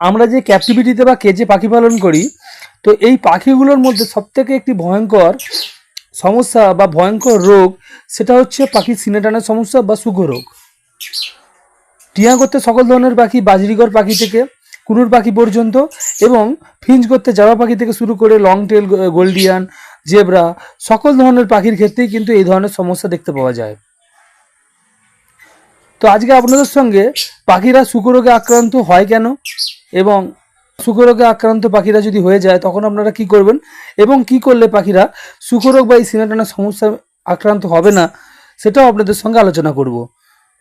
আমরা যে ক্যাপটিভিটিতে বা কেজে পাখি পালন করি, তো এই পাখিগুলোর মধ্যে সবথেকে একটি ভয়ঙ্কর সমস্যা বা ভয়ঙ্কর রোগ, সেটা হচ্ছে পাখির সিনে টানার সমস্যা বা সুখ রোগ। টিয়া করতে সকল ধরনের পাখি বাজরিগর পাখি থেকে, কুনুর পাখি পর্যন্ত, এবং ফিঞ্চ করতে জাবা পাখি থেকে শুরু করে লং টেল গোল্ডিয়ান, জেব্রা, সকল ধরনের পাখির ক্ষেত্রেই কিন্তু এই ধরনের সমস্যা দেখতে পাওয়া যায়। তো আজকে আপনাদের সঙ্গে পাখিরা শুকরোগে আক্রান্ত হয় কেন? এবং সুখরোগে আক্রান্ত পাখিরা যদি হয়ে যায়, তখন আপনারা কি করবেন? এবং কি করলে পাখিরা সুখরোগ বা এই সিনাটানা সমস্যা আক্রান্ত হবে না, সেটাও আপনাদের সঙ্গে আলোচনা করব।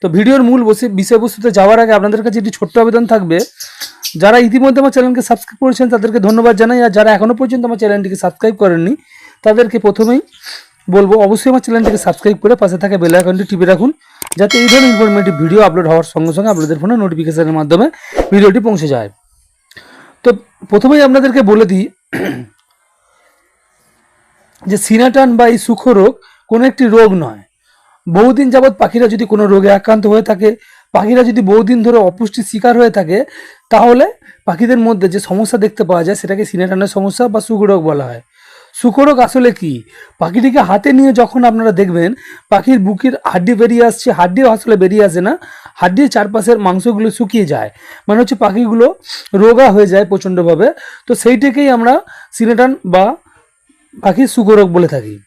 তো ভিডিওর মূল বসে বিষয়বস্তুতে যাওয়ার আগে আপনাদের কাছে একটি ছোট্ট আবেদন থাকবে। যারা ইতিমধ্যে আমার চ্যানেলকে সাবস্ক্রাইব করেছেন, তাদেরকে ধন্যবাদ জানাই। আর যারা এখনও পর্যন্ত আমার চ্যানেলটিকে সাবস্ক্রাইব করেননি, তাদেরকে প্রথমেই বলব, অবশ্যই আমার চ্যানেলটিকে সাবস্ক্রাইব করে পাশে থাকা বেল আইকনটি টিপে রাখুন, যাতে এই ধরনের ইনফরমেটিভ ভিডিও আপলোড হওয়ার সঙ্গে সঙ্গে আপনাদের ফোনে নোটিফিকেশনের মাধ্যমে ভিডিওটি পৌঁছে যায়। প্রথমেই আপনাদেরকে বলে দিই যে সিনাটান বা এই সুখ রোগ কোনো একটি রোগ নয়। বহুদিন যাবৎ পাখিরা যদি কোনো রোগে আক্রান্ত হয়ে থাকে, পাখিরা যদি বহুদিন ধরে অপুষ্টির শিকার হয়ে থাকে, তাহলে পাখিদের মধ্যে যে সমস্যা দেখতে পাওয়া যায়, সেটাকে সিনেটানের সমস্যা বা সুখরোগ বলা হয়। সুখরোগ আসলে কি? পাখিটিকে হাতে নিয়ে যখন আপনারা দেখবেন, পাখির বুকের হাড্ডি বেরিয়ে আসছে, হাড্ডিও আসলে বেরিয়ে আসে না, হাড্ডির চারপাশের মাংসগুলো শুকিয়ে যায়। মানে হচ্ছে পাখিগুলো রোগা হয়ে যায় প্রচণ্ডভাবে। তো সেইটাকেই আমরা সিনেটান বা পাখির সুখরোগ বলে থাকি।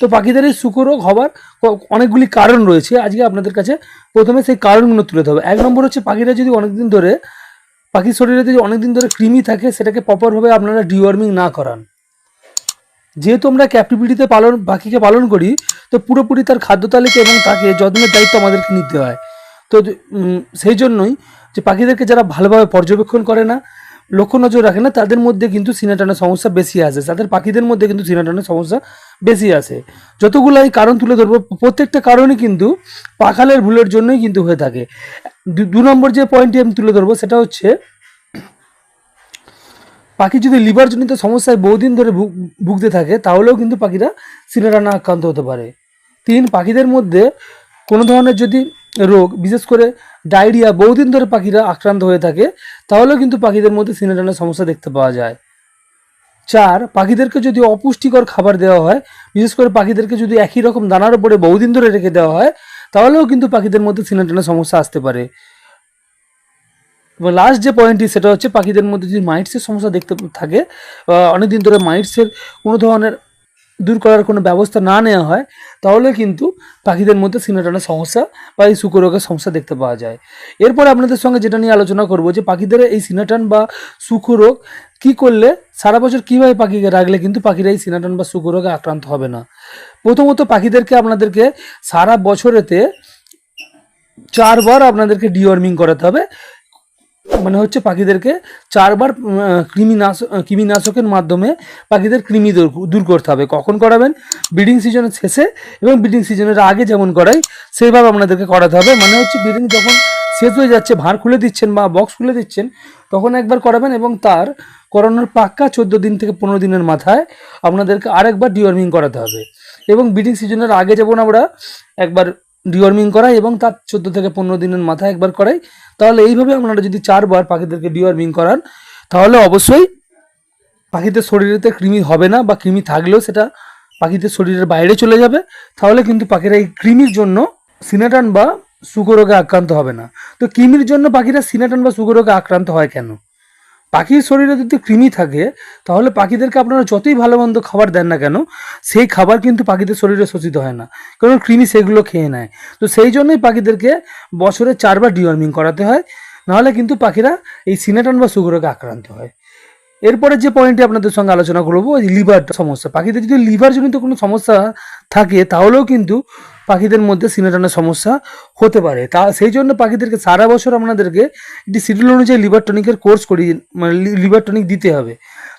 তো পাখিদের এই সুখরোগ হওয়ার ক- অনেকগুলি কারণ রয়েছে। আজকে আপনাদের কাছে প্রথমে সেই কারণগুলো তুলে ধরবো। এক নম্বর হচ্ছে পাখিরা যদি অনেকদিন ধরে, পাখির শরীরে যদি অনেকদিন ধরে কৃমি থাকে, সেটাকে প্রপারভাবে আপনারা ডিওয়ার্মিং না করান। যেহেতু আমরা ক্যাপটিভিটিতে পালন পাখিকে পালন করি, তো পুরোপুরি তার খাদ্য তালিকা এবং তাকে যত্নের দায়িত্ব আমাদেরকে নিতে হয়। তো সেই জন্যই যে পাখিদেরকে যারা ভালোভাবে পর্যবেক্ষণ করে না, লক্ষ্য নজর রাখে না, তাদের মধ্যে কিন্তু সিনাটানের সমস্যা বেশি আসে। তাদের পাখিদের মধ্যে কিন্তু সিনাটানের সমস্যা বেশি আসে। যতগুলো এই কারণ তুলে ধরবো, প্রত্যেকটা কারণই কিন্তু পাখালের ভুলের জন্যই কিন্তু হয়ে থাকে। দু- নম্বর যে পয়েন্টটি আমি তুলে ধরবো, সেটা হচ্ছে পাখি যদি লিভারজনিত সমস্যায় বহুদিন ধরে ভুগ- ভুগতে থাকে, তাহলেও কিন্তু পাখিরা সিনেরানা আক্রান্ত হতে পারে। তিন, পাখিদের মধ্যে কোনো ধরনের যদি রোগ, বিশেষ করে ডায়রিয়া, বহুদিন ধরে পাখিরা আক্রান্ত হয়ে থাকে, তাহলেও কিন্তু পাখিদের মধ্যে সিনেরানের সমস্যা দেখতে পাওয়া যায়। চার, পাখিদেরকে যদি অপুষ্টিকর খাবার দেওয়া হয়, বিশেষ করে পাখিদেরকে যদি একই রকম দানার উপরে বহুদিন ধরে রেখে দেওয়া হয়, তাহলেও কিন্তু পাখিদের মধ্যে সিনেটানের সমস্যা আসতে পারে। এবং লাস্ট যে পয়েন্টটি সেটা হচ্ছে পাখিদের মধ্যে যদি মাইটসের সমস্যা দেখতে থাকে অনেকদিন ধরে মাইটসের কোনো ধরনের দূর করার কোনো ব্যবস্থা না নেওয়া হয়, তাহলে কিন্তু পাখিদের মধ্যে সিনেটানের সমস্যা বা এই শুকরোগের সমস্যা দেখতে পাওয়া যায়। এরপর আপনাদের সঙ্গে যেটা নিয়ে আলোচনা করব, যে পাখিদের এই সিনাটান বা সুখরোগ কি করলে, সারা বছর কীভাবে পাখিকে রাখলে কিন্তু পাখিরা এই সিনাটান বা সুখরোগে আক্রান্ত হবে না? প্রথমত পাখিদেরকে আপনাদেরকে সারা বছরেতে চারবার আপনাদেরকে ডিওয়ার্মিং করাতে হবে। মানে হচ্ছে পাখিদেরকে চারবার কৃমিনাশক কৃমিনাশকের মাধ্যমে পাখিদের কৃমি দূর করতে হবে। কখন করাবেন? ব্রিডিং সিজনের শেষে এবং ব্রিডিং সিজনের আগে যেমন করাই, সেইভাবে আপনাদেরকে করাতে হবে। মানে হচ্ছে ব্রিডিং যখন শেষ হয়ে যাচ্ছে, ভাঁড় খুলে দিচ্ছেন বা বক্স খুলে দিচ্ছেন, তখন একবার করাবেন এবং তার করানোর পাক্কা চোদ্দ দিন থেকে পনেরো দিনের মাথায় আপনাদেরকে আরেকবার ডিওয়ার্মিং করাতে হবে। এবং ব্রিডিং সিজনের আগে যেমন আমরা একবার ডিওয়ার্মিং করাই এবং তার চোদ্দ থেকে পনেরো দিনের মাথায় একবার করাই। তাহলে এইভাবে আপনারা যদি চারবার পাখিদেরকে ডিওয়ার্মিং করান, তাহলে অবশ্যই পাখিদের শরীরেতে কৃমি হবে না বা কৃমি থাকলেও সেটা পাখিদের শরীরের বাইরে চলে যাবে। তাহলে কিন্তু পাখিরা এই কৃমির জন্য সিনাটান বা সুগরোগে আক্রান্ত হবে না। তো কৃমির জন্য পাখিরা সিনাটান বা সুগরোগে আক্রান্ত হয় কেন? পাখির শরীরে যদি কৃমি থাকে, তাহলে পাখিদেরকে আপনারা যতই ভালো মন্দ খাবার দেন না কেন, সেই খাবার কিন্তু পাখিদের শরীরে শোষিত হয় না। কারণ কৃমি সেগুলো খেয়ে নেয়। তো সেই জন্যই পাখিদেরকে বছরে চারবার ডিওয়ার্মিং করাতে হয়। নাহলে কিন্তু পাখিরা এই সিনেটন বা সুগরোগে আক্রান্ত হয়। এরপরে যে পয়েন্টটি আপনাদের সঙ্গে আলোচনা করব লিভার সমস্যা। পাখিদের যদি লিভার জনিত কোনো সমস্যা থাকে, তাহলেও কিন্তু পাখিদের মধ্যে সিনেটনের সমস্যা হতে পারে। তা, সেই জন্য পাখিদেরকে সারা বছর আপনাদেরকে একটি শিডিউল অনুযায়ী লিভার টনিকের কোর্স করি মানে লিভার টনিক দিতে হবে।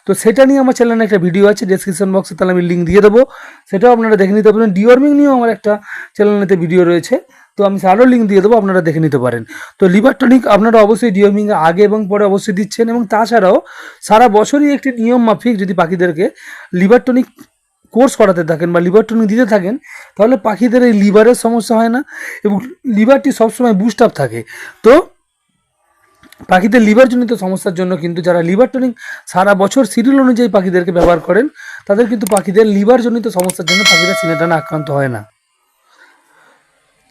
তো সেটা নিয়ে আমার চ্যানেলে একটা ভিডিও আছে ডেসক্রিপশন বক্সে তাহলে আমি লিঙ্ক দিয়ে দেবো। সেটাও আপনারা দেখে নিতে পারেন ডিওয়ার্মিং নিয়েও আমার একটা চ্যানেলেতে ভিডিও রয়েছে। তো আমি আরও লিঙ্ক দিয়ে দেবো, আপনারা দেখে নিতে পারেন। তো লিভার টনিক আপনারা অবশ্যই ডিওয়ার্মিং আগে এবং পরে অবশ্যই দিচ্ছেন এবং তাছাড়াও সারা বছরই একটি নিয়ম মাফিক যদি পাখিদেরকে লিভার টনিক কোর্স করাতে থাকেন বা লিভার টনিক দিতে থাকেন, তাহলে পাখিদের এই লিভারের সমস্যা হয় না এবং লিভারটি সবসময় বুস্ট আপ থাকে। তো পাখিদের লিভারজনিত সমস্যার জন্য কিন্তু যারা লিভার টনিক সারা বছর সিরিয়াল অনুযায়ী পাখিদেরকে ব্যবহার করেন, তাদের কিন্তু পাখিদের লিভারজনিত সমস্যার জন্য পাখিরা সিনেটানা আক্রান্ত হয় না।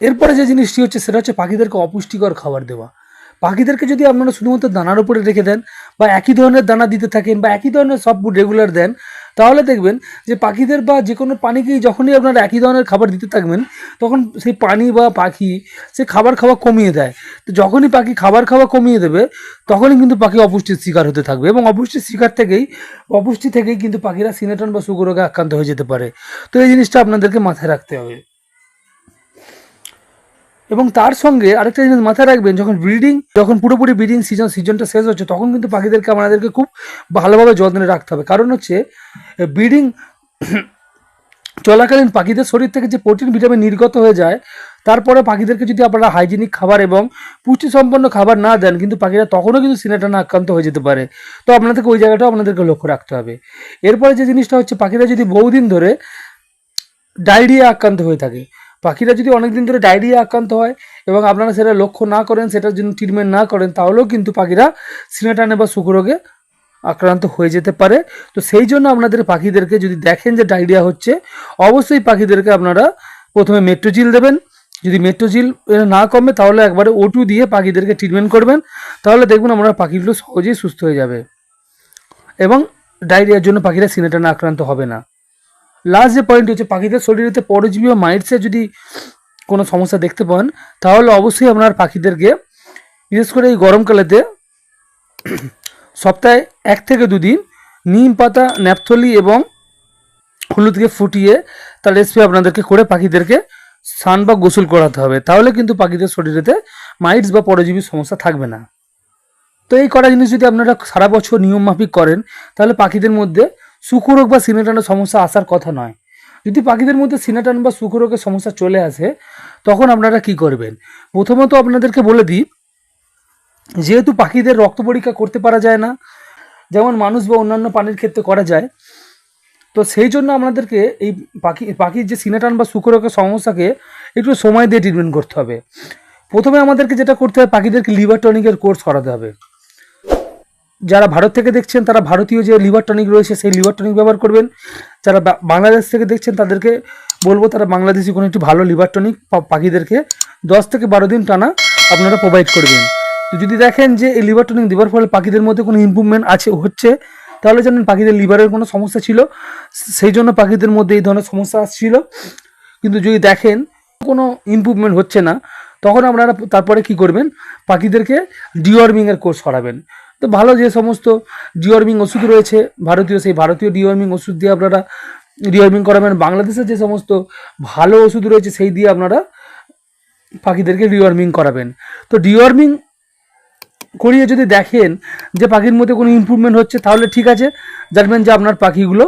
এরপরে যে জিনিসটি হচ্ছে, সেটা হচ্ছে পাখিদেরকে অপুষ্টিকর খাবার দেওয়া। পাখিদেরকে যদি আপনারা শুধুমাত্র দানার উপরে রেখে দেন বা একই ধরনের দানা দিতে থাকেন বা একই ধরনের সব রেগুলার দেন তাহলে দেখবেন যে পাখিদের বা যে কোনো প্রাণীকেই যখনই আপনারা একই ধরনের খাবার দিতে থাকবেন, তখন সেই প্রাণী বা পাখি সে খাবার খাওয়া কমিয়ে দেয়। তো যখনই পাখি খাবার খাওয়া কমিয়ে দেবে, তখনই কিন্তু পাখি অপুষ্টির শিকার হতে থাকবে এবং অপুষ্টির শিকার থেকেই, অপুষ্টি থেকেই কিন্তু পাখিরা সিনেটন বা সুগরোগে আক্রান্ত হয়ে যেতে পারে। তো এই জিনিসটা আপনাদেরকে মাথায় রাখতে হবে। এবং তার সঙ্গে আরেকটা জিনিস মাথায় রাখবেন, যখন ব্রিডিং যখন পুরোপুরি ব্রিডিং সিজন সিজনটা শেষ হচ্ছে, তখন কিন্তু পাখিদেরকে, আমাদেরকে খুব ভালোভাবে যত্নে রাখতে হবে। কারণ হচ্ছে ব্রিডিং চলাকালীন পাখিদের শরীর থেকে যে প্রোটিন ভিটামিন নির্গত হয়ে যায় তারপরে পাখিদেরকে যদি আপনারা হাইজিনিক খাবার এবং পুষ্টিসম্পন্ন খাবার না দেন, কিন্তু পাখিরা তখনও কিন্তু সিনেটানা আক্রান্ত হয়ে যেতে পারে। তো আপনাদেরকে ওই জায়গাটাও আপনাদেরকে লক্ষ্য রাখতে হবে। এরপরে যে জিনিসটা হচ্ছে, পাখিরা যদি বহুদিন ধরে ডায়রিয়া আক্রান্ত হয়ে থাকে পাখিরা যদি অনেকদিন ধরে ডায়রিয়া আক্রান্ত হয় এবং আপনারা সেটা লক্ষ্য না করেন সেটার জন্য ট্রিটমেন্ট না করেন, তাহলেও কিন্তু পাখিরা সিনেটানে বা শুক্ররোগে আক্রান্ত হয়ে যেতে পারে। তো সেই জন্য আপনাদের পাখিদেরকে যদি দেখেন যে ডায়রিয়া হচ্ছে, অবশ্যই পাখিদেরকে আপনারা প্রথমে মেট্রোজিল দেবেন। যদি মেট্রোজিল না কমে, তাহলে একবারে ওটু দিয়ে পাখিদেরকে ট্রিটমেন্ট করবেন। তাহলে দেখবেন আমরা পাখিগুলো সহজেই সুস্থ হয়ে যাবে। এবং ডায়রিয়ার জন্য পাখিরা সিনেটানে আক্রান্ত হবে না। লাস্ট যে পয়েন্ট হচ্ছে, পাখিদের শরীরেতে পরজীবী বা মাইটসে যদি কোনো সমস্যা দেখতে পান, তাহলে অবশ্যই আপনার পাখিদেরকে, বিশেষ করে এই গরমকালেতে, সপ্তাহে এক থেকে দুদিন নিম পাতা, ন্যাপথলি এবং হলুদকে ফুটিয়ে তার রেসিপি আপনাদেরকে করে পাখিদেরকে স্নান বা গোসল করাতে হবে। তাহলে কিন্তু পাখিদের শরীরেতে মাইটস বা পরজীবীর সমস্যা থাকবে না। তো এই কটা জিনিস যদি আপনারা সারা বছর নিয়ম মাফিক করেন, তাহলে পাখিদের মধ্যে সুখরোগ বা সিনেটানের সমস্যা আসার কথা নয়। যদি পাখিদের মধ্যে সিনেটান বা সুখরোগের সমস্যা চলে আসে, তখন আপনারা কি করবেন? প্রথমত আপনাদেরকে বলে দিই, যেহেতু পাখিদের রক্ত পরীক্ষা করতে পারা যায় না, যেমন মানুষ বা অন্যান্য প্রাণীর ক্ষেত্রে করা যায়, তো সেই জন্য আপনাদেরকে এই পাখি, পাখির যে সিনেটান বা সুখরোগের সমস্যাকে একটু সময় দিয়ে ট্রিটমেন্ট করতে হবে। প্রথমে আমাদেরকে যেটা করতে হবে, পাখিদেরকে লিভার টনিকের কোর্স করাতে হবে। যারা ভারত থেকে দেখছেন, তারা ভারতীয় যে লিভার টনিক রয়েছে, সেই লিভার টনিক ব্যবহার করবেন। যারা বাংলাদেশ থেকে দেখছেন, তাদেরকে বলব তারা বাংলাদেশি কোনো একটি ভালো লিভার টনিক পাখিদেরকে দশ থেকে বারো দিন টানা আপনারা প্রোভাইড করবেন। তো যদি দেখেন যে এই লিভার টনিক দেওয়ার ফলে পাখিদের মধ্যে কোনো ইম্প্রুভমেন্ট আছে, হচ্ছে, তাহলে জানেন পাখিদের লিভারের কোনো সমস্যা ছিল। সেই জন্য পাখিদের মধ্যে এই ধরনের সমস্যা আসছিল। কিন্তু যদি দেখেন, কোনো ইমপ্রুভমেন্ট হচ্ছে না, তখন আপনারা তারপরে কি করবেন? পাখিদেরকে ডিওয়ার্মিংয়ের কোর্স করাবেন। তো ভালো যে সমস্ত ডিওয়ার্মিং ওষুধ রয়েছে, ভারতীয়, সেই ভারতীয় ডিওয়ার্মিং ওষুধ দিয়ে আপনারা ডিওয়ার্মিং করাবেন। বাংলাদেশের যে সমস্ত ভালো ওষুধ রয়েছে, সেই দিয়ে আপনারা পাখিদেরকে ডিওয়ার্মিং করাবেন। তো ডিওয়ার্মিং করিয়ে যদি দেখেন যে পাখির মধ্যে কোনো ইমপ্রুভমেন্ট হচ্ছে, তাহলে ঠিক আছে, জানবেন যে আপনার পাখিগুলো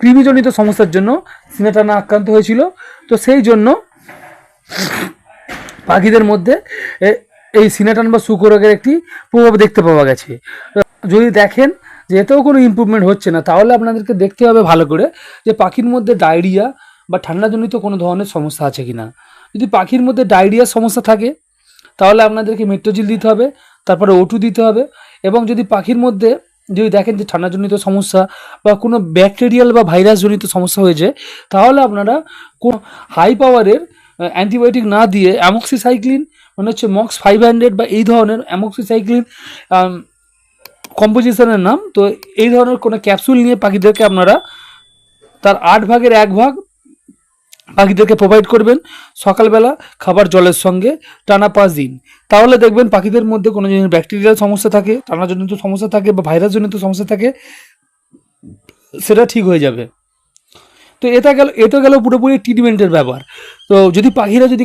কৃমিজনিত সমস্যার জন্য সিনেটানা আক্রান্ত হয়েছিল। তো সেই জন্য পাখিদের মধ্যে এই সিনেটান বা শুকরোগের একটি প্রভাব দেখতে পাওয়া গেছে। যদি দেখেন যে এতেও কোনো ইমপ্রুভমেন্ট হচ্ছে না, তাহলে আপনাদেরকে দেখতে হবে ভালো করে যে পাখির মধ্যে ডায়রিয়া বা ঠান্ডাজনিত কোনো ধরনের সমস্যা আছে কি না যদি পাখির মধ্যে ডায়রিয়ার সমস্যা থাকে, তাহলে আপনাদেরকে মেট্রোজিল দিতে হবে, তারপরে ওটু দিতে হবে এবং যদি পাখির মধ্যে, যদি দেখেন যে ঠান্ডাজনিত সমস্যা বা কোনো ব্যাকটেরিয়াল বা ভাইরাসজনিত সমস্যা হয়েছে, তাহলে আপনারা কোন হাই পাওয়ারের অ্যান্টিবায়োটিক না দিয়ে অ্যামক্সিসাইক্লিন মানে হচ্ছে মক্স ফাইভ হান্ড্রেড বা এই ধরনের অ্যামক্সিসাইক্লিন কম্পোজিশনের নাম। তো এই ধরনের কোনো ক্যাপসুল নিয়ে পাখিদেরকে আপনারা তার আট ভাগের এক ভাগ পাখিদেরকে প্রোভাইড করবেন সকালবেলা খাবার জলের সঙ্গে টানা পাঁচ দিন। তাহলে দেখবেন পাখিদের মধ্যে কোনো জিনিস ব্যাকটেরিয়াল সমস্যা থাকে, টানাজনিত সমস্যা থাকে বা ভাইরাসজনিত সমস্যা থাকে, সেটা ঠিক হয়ে যাবে। তো এটা গেল এটা গেল পুরোপুরি ট্রিটমেন্টের ব্যাপার। তো যদি পাখিরা যদি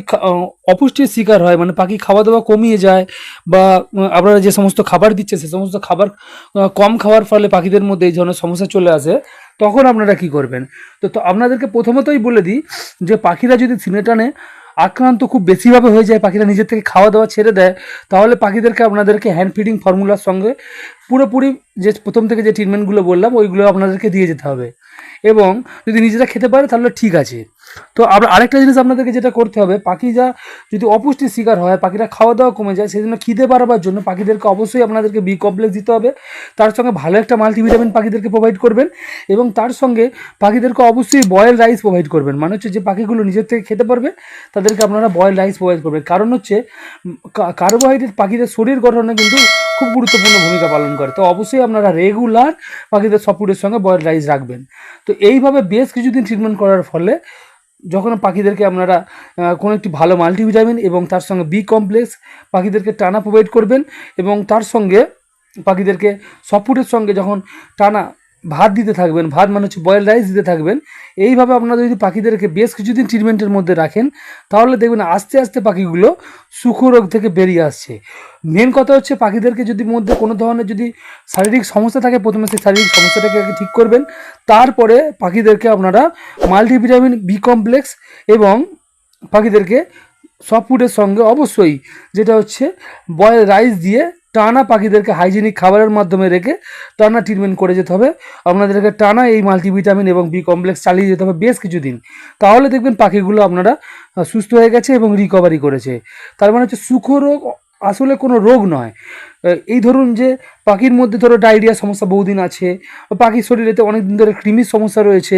অপুষ্টির শিকার হয় মানে পাখি খাওয়া দাওয়া কমিয়ে যায়, বা আপনারা যে সমস্ত খাবার দিচ্ছে, সে সমস্ত খাবার কম খাওয়ার ফলে পাখিদের মধ্যে এই ধরনের সমস্যা চলে আসে, তখন আপনারা কি করবেন? তো তো আপনাদেরকে প্রথমতই বলে দিই যে পাখিরা যদি সিনেটানে আক্রান্ত খুব বেশিভাবে হয়ে যায়, পাখিরা নিজের থেকে খাওয়া দাওয়া ছেড়ে দেয়, তাহলে পাখিদেরকে আপনাদেরকে হ্যান্ড ফিডিং ফর্মুলার সঙ্গে পুরোপুরি যে প্রথম থেকে যে ট্রিটমেন্টগুলো বললাম, ওইগুলো আপনাদেরকে দিয়ে যেতে হবে। এবং যদি নিজেরা খেতে পারে তাহলে ঠিক আছে। তো আমরা আরেকটা জিনিস আপনাদেরকে যেটা করতে হবে পাখি যা যদি অপুষ্টির শিকার হয়, পাখিরা খাওয়া দাওয়া কমে যায় সেই জন্য খিদে বাড়াবার জন্য পাখিদেরকে অবশ্যই আপনাদেরকে বি কমপ্লেক্স দিতে হবে। তার সঙ্গে ভালো একটা মাল্টিভিটামিন পাখিদেরকে প্রোভাইড করবেন এবং তার সঙ্গে পাখিদেরকে অবশ্যই বয়েল রাইস প্রোভাইড করবেন। মানে হচ্ছে যে পাখিগুলো নিজের থেকে খেতে পারবে, তাদেরকে আপনারা বয়েল রাইস প্রোভাইড করবেন। কারণ হচ্ছে কার্বোহাইড্রেট পাখিদের শরীর গঠনে কিন্তু খুব গুরুত্বপূর্ণ ভূমিকা পালন করে। তো অবশ্যই আপনারা রেগুলার পাখিদের সপুরের সঙ্গে বয়েল রাইস রাখবেন। তো এইভাবে বেশ কিছুদিন ট্রিটমেন্ট করার ফলে যখন পাখিদেরকে আপনারা কোনো একটি ভালো মাল্টিভিটামিন এবং তার সঙ্গে বি কমপ্লেক্স পাখিদেরকে টানা প্রোভাইড করবেন এবং তার সঙ্গে পাখিদেরকে সফটফুডের সঙ্গে যখন টানা ভাত দিতে থাকবেন, ভাত মানে হচ্ছে বয়েল রাইস দিতে থাকবেন। এইভাবে আপনারা যদি পাখিদেরকে বেশ কিছুদিন ট্রিটমেন্টের মধ্যে রাখেন, তাহলে দেখবেন আস্তে আস্তে পাখিগুলো সুখরোগ থেকে বেরিয়ে আসছে। মেন কথা হচ্ছে পাখিদেরকে যদি মধ্যে কোনো ধরনের যদি শারীরিক সমস্যা থাকে, প্রথমে সেই শারীরিক সমস্যাটাকে আগে ঠিক করবেন। তারপরে পাখিদেরকে আপনারা মাল্টিভিটামিন বি কমপ্লেক্স এবং পাখিদেরকে সব ফুডের সঙ্গে অবশ্যই যেটা হচ্ছে বয়েল রাইস দিয়ে টানা পাখিদেরকে হাইজেনিক খাবারের মাধ্যমে রেখে টানা ট্রিটমেন্ট করে যেতে হবে। আপনাদেরকে টানা এই মাল্টিভিটামিন এবং বি কমপ্লেক্স চালিয়ে যেতে হবে বেশ কিছুদিন। তাহলে দেখবেন পাখিগুলো আপনারা সুস্থ হয়ে গেছে এবং রিকভারি করেছে। তার মানে হচ্ছে সুখ রোগ আসলে কোনো রোগ নয়। এই ধরুন যে পাখির মধ্যে ধরো ডায়রিয়া সমস্যা বহুদিন আছে, বা পাখির শরীরেতে অনেক দিন ধরে কৃমির সমস্যা রয়েছে,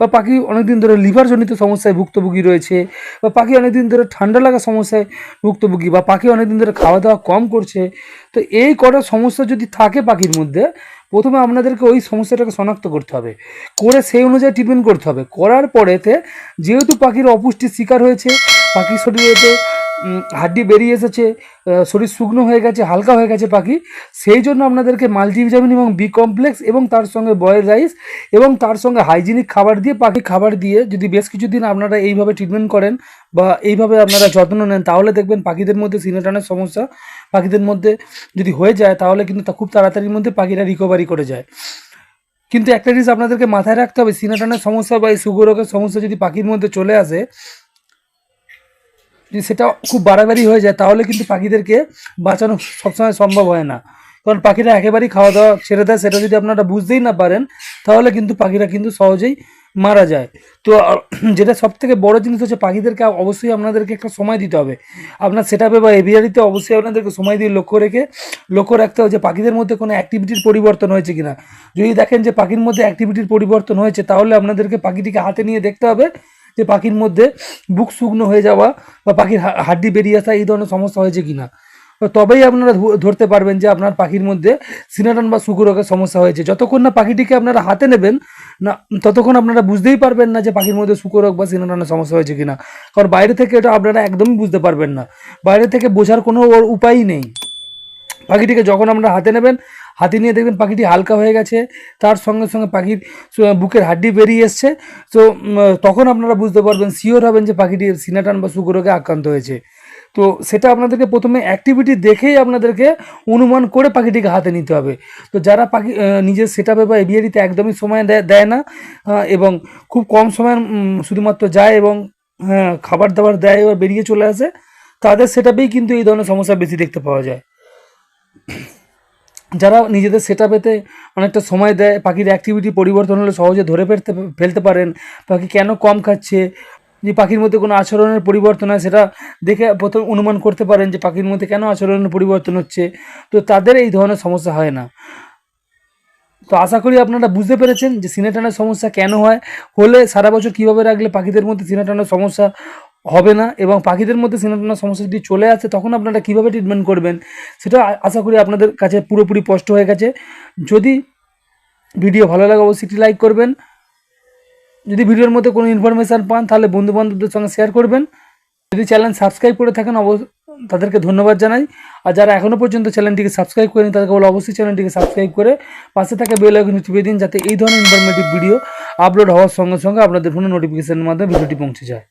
বা পাখি অনেক দিন ধরে লিভারজনিত সমস্যায় ভুক্তভোগী রয়েছে, বা পাখি অনেক দিন ধরে ঠান্ডা লাগা সমস্যায় ভুক্তভোগী, বা পাখি অনেক দিন ধরে খাওয়া দাওয়া কম করছে, তো এই কটা সমস্যা যদি থাকে পাখির মধ্যে, প্রথমে আপনাদেরকে ওই সমস্যাটাকে শনাক্ত করতে হবে। করে সেই অনুযায়ী ট্রিটমেন্ট করতে হবে। করার পরেতে যেহেতু পাখির অপুষ্টির শিকার হয়েছে, পাখির শরীরেতে হাড্ডি বেরিয়ে এসেছে শরীর শুকনো হয়ে গেছে, হালকা হয়ে গেছে পাখি। সেই জন্য আপনাদেরকে মাল্টিভিটামিন এবং বি কমপ্লেক্স এবং তার সঙ্গে বয়েল রাইস এবং তার সঙ্গে হাইজিনিক খাবার দিয়ে, পাখি খাবার দিয়ে যদি বেশ কিছুদিন আপনারা এইভাবে ট্রিটমেন্ট করেন বা এইভাবে আপনারা যত্ন নেন, তাহলে দেখবেন পাখিদের মধ্যে সিনেটানের সমস্যা, পাখিদের মধ্যে যদি হয়ে যায়, তাহলে কিন্তু তা খুব তাড়াতাড়ির মধ্যে পাখিরা রিকভারি করে যায়। কিন্তু একটা জিনিস আপনাদেরকে মাথায় রাখতে হবে, সিনাটানের সমস্যা বা এই সুগার রোগের সমস্যা যদি পাখির মধ্যে চলে আসে যদি সেটা খুব বাড়াবাড়ি হয়ে যায়, তাহলে কিন্তু পাখিদেরকে বাঁচানো সবসময় সম্ভব হয় না। কারণ পাখিরা একেবারেই খাওয়া দাওয়া ছেড়ে দেয়, সেটা যদি আপনারা বুঝতেই না পারেন, তাহলে কিন্তু পাখিরা কিন্তু সহজেই মারা যায়। তো যেটা সব থেকে বড় জিনিস হচ্ছে পাখিদেরকে অবশ্যই আপনাদেরকে একটা সময় দিতে হবে। আপনার সেটাপে বা এভিয়ারিতে অবশ্যই আপনাদেরকে সময় দিয়ে লক্ষ্য রেখে, লক্ষ্য রাখতে হবে যে পাখিদের মধ্যে কোনো অ্যাক্টিভিটির পরিবর্তন হয়েছে কিনা। যদি দেখেন যে পাখির মধ্যে অ্যাক্টিভিটির পরিবর্তন হয়েছে, তাহলে আপনাদেরকে পাখিটিকে হাতে নিয়ে দেখতে হবে যে পাখির মধ্যে বুক শুকনো হয়ে যাওয়া বা পাখির হাড্ডি বেরিয়ে আসা এই ধরনের সমস্যা হয়েছে কিনা? তো তবেই আপনারা ধরতে পারবেন যে আপনার পাখির মধ্যে সিনাটন বা শুকর রোগের সমস্যা হয়েছে। যতক্ষণ না পাখিটিকে আপনারা হাতে নেবেন, না, ততক্ষণ আপনারা বুঝতেই পারবেন না যে পাখির মধ্যে শুকর রোগ বা সিনাটনের সমস্যা হয়েছে কিনা। কারণ বাইরে থেকে এটা আপনারা একদমই বুঝতে পারবেন না। বাইরে থেকে বোঝার কোনো ওর উপায়ই নেই। পাখিটিকে যখন আমরা হাতে নেবেন হাতে নিয়ে দেখবেন পাখিটি হালকা হয়ে গেছে তার সঙ্গে সঙ্গে পাখির বুকের হাড্ডি বেরিয়ে এসছে। তো তখন আপনারা বুঝতে পারবেন সিওর হবেন যে পাখিটি সিনাটান বা সুগরোগে আক্রান্ত হয়েছে। তো সেটা আপনাদেরকে প্রথমে অ্যাক্টিভিটি দেখেই আপনাদেরকে অনুমান করে পাখিটিকে হাতে নিতে হবে। তো যারা পাখি নিজের সেটাপে বা এভিয়ারিতে একদমই সময় দেয় না এবং খুব কম সময় শুধুমাত্র যায় এবং হ্যাঁ, খাবার দাবার দেয় এবার বেরিয়ে চলে আসে তাদের সেটাপেই কিন্তু এই ধরনের সমস্যা বেশি দেখতে পাওয়া যায়। যারা নিজেদের সেটা পেতে অনেকটা সময় দেয়, পাখির অ্যাক্টিভিটি পরিবর্তন হলে সহজে ধরে ফেলতে ফেলতে পারেন, পাখি কেন কম খাচ্ছে যে পাখির মধ্যে কোনো আচরণের পরিবর্তন হয় সেটা দেখে প্রথম অনুমান করতে পারেন যে পাখির মধ্যে কেন আচরণের পরিবর্তন হচ্ছে, তো তাদের এই ধরনের সমস্যা হয় না। তো আশা করি আপনারা বুঝতে পেরেছেন যে সিনেটানের সমস্যা কেন হয়, হলে সারা বছর কীভাবে রাখলে পাখিদের মধ্যে সিনেটানের সমস্যা হবে না এবং পাখিদের মধ্যে সিনেটানের সমস্যা যদি চলে আসে, তখন আপনারা কীভাবে ট্রিটমেন্ট করবেন? সেটা আশা করি আপনাদের কাছে পুরোপুরি স্পষ্ট হয়ে গেছে। যদি ভিডিও ভালো লাগে, অবশ্যই একটি লাইক করবেন। যদি ভিডিওর মধ্যে কোনো ইনফরমেশান পান, তাহলে বন্ধু বান্ধবদের সঙ্গে শেয়ার করবেন। যদি চ্যানেল সাবস্ক্রাইব করে থাকেন, অবশ্য তাদেরকে ধন্যবাদ জানাই। আর যারা এখনও পর্যন্ত চ্যানেলটিকে সাবস্ক্রাইব করেনি, তাদেরকে বলো অবশ্যই চ্যানেলটিকে সাবস্ক্রাইব করে পাশে থাকা বেল আইকনটি টিপে দিন, যাতে এই ধরনের ইনফরমেটিভ ভিডিও আপলোড হওয়ার সঙ্গে সঙ্গে আপনাদের ফোনে নোটিফিকেশনের মাধ্যমে ভিডিওটি পৌঁছে যায়।